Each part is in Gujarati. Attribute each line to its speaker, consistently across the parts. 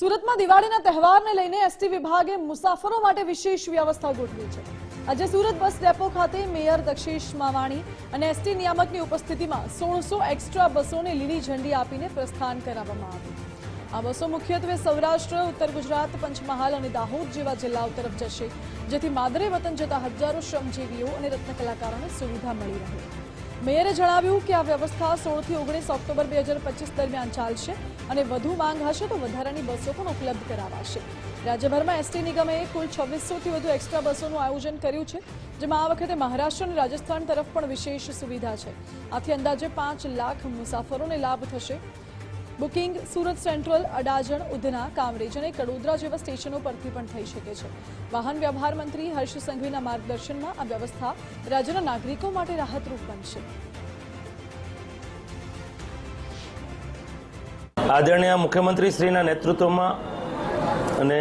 Speaker 1: સુરતમાં દિવાળીના તહેવારને લઈને એસટી વિભાગે મુસાફરો માટે વિશેષ વ્યવસ્થા ગોઠવી છે. આજે સુરત બસ ડેપો ખાતે મેયર દક્ષેશ માવાણી અને એસટી નિયામકની ઉપસ્થિતિમાં સોળસો એક્સ્ટ્રા બસોને લીલી ઝંડી આપીને પ્રસ્થાન કરાવવામાં આવ્યું. આ બસો મુખ્યત્વે સૌરાષ્ટ્ર, ઉત્તર ગુજરાત, પંચમહાલ અને દાહોદ જેવા જિલ્લાઓ તરફ જશે, જેથી માદરે વતન જતા હજારો શ્રમજીવીઓ અને રત્ન કલાકારોને સુવિધા મળી રહે. મેયરે જણાવ્યું કે આ વ્યવસ્થા સોળથી ઓગણીસ ઓક્ટોબર બે હજાર પચીસ દરમિયાન ચાલશે અને વધુ માંગ હશે તો વધારાની બસો પણ ઉપલબ્ધ કરાવાશે. રાજ્યભરમાં એસટી નિગમે કુલ છવ્વીસોથી વધુ એક્સ્ટ્રા બસોનું આયોજન કર્યું છે, જેમાં આ વખતે મહારાષ્ટ્ર અને રાજસ્થાન તરફ પણ વિશેષ સુવિધા છે. આથી અંદાજે પાંચ લાખ મુસાફરોને લાભ થશે. બુકિંગ સુરત સેન્ટ્રલ, અડાજણ, ઉધના, કામરેજ અને કડોદરા જેવા સ્ટેશનો પરથી પણ થઈ શકે છે. વાહન વ્યવહાર મંત્રી હર્ષ સંઘવીના માર્ગદર્શનમાં આ વ્યવસ્થા રાજ્યના નાગરિકો માટે રાહતરૂપ બનશે.
Speaker 2: આદરણીય મુખ્યમંત્રી શ્રીના નેતૃત્વમાં અને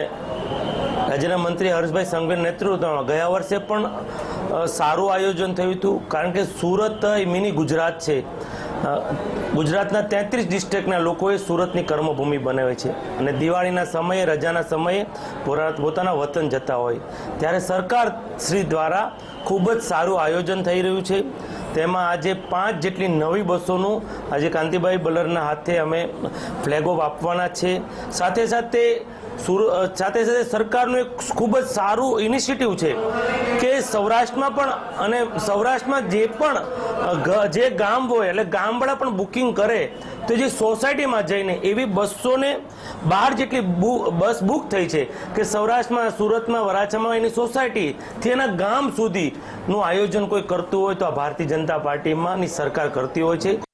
Speaker 2: રાજ્યના મંત્રી હર્ષભાઈ સંઘવીના નેતૃત્વમાં ગયા વર્ષે પણ સારું આયોજન થયું હતું, કારણ કે સુરત એ મિની ગુજરાત છે. ગુજરાતના તેત્રીસ ડિસ્ટ્રિક્ટના લોકોએ સુરતની કર્મભૂમિ બનાવે છે. અને દિવાળીના સમયે, રજાના સમયે પોતાના વતન જતા હોય. ત્યારે સરકાર શ્રી દ્વારા ખૂબ જ સારું આયોજન થઈ રહ્યું છે. તેમાં આજે પાંચ જેટલી નવી બસોનું આજે કાંતિભાઈ બલરના હાથે અમે ફ્લેગ ઓફ આપવાના છે. સાથે સાથે સુર, સાથે સાથે સરકારનું એક ખૂબ જ સારું ઇનિશિયેટિવ છે. સૌરાષ્ટ્રમાં પણ અને સૌરાષ્ટ્રમાં જે પણ જે ગામ હોય, એટલે ગામવાળા પણ બુકિંગ કરે, તો જે સોસાયટીમાં જઈને એવી બસોને બાર જેટલી બસ બુક થઈ છે કે સૌરાષ્ટ્રમાં, સુરતમાં, વરાછામાં એની સોસાયટીથી એના ગામ સુધીનું આયોજન કોઈ કરતું હોય તો આ ભારતીય જનતા પાર્ટીમાંની સરકાર કરતી હોય છે.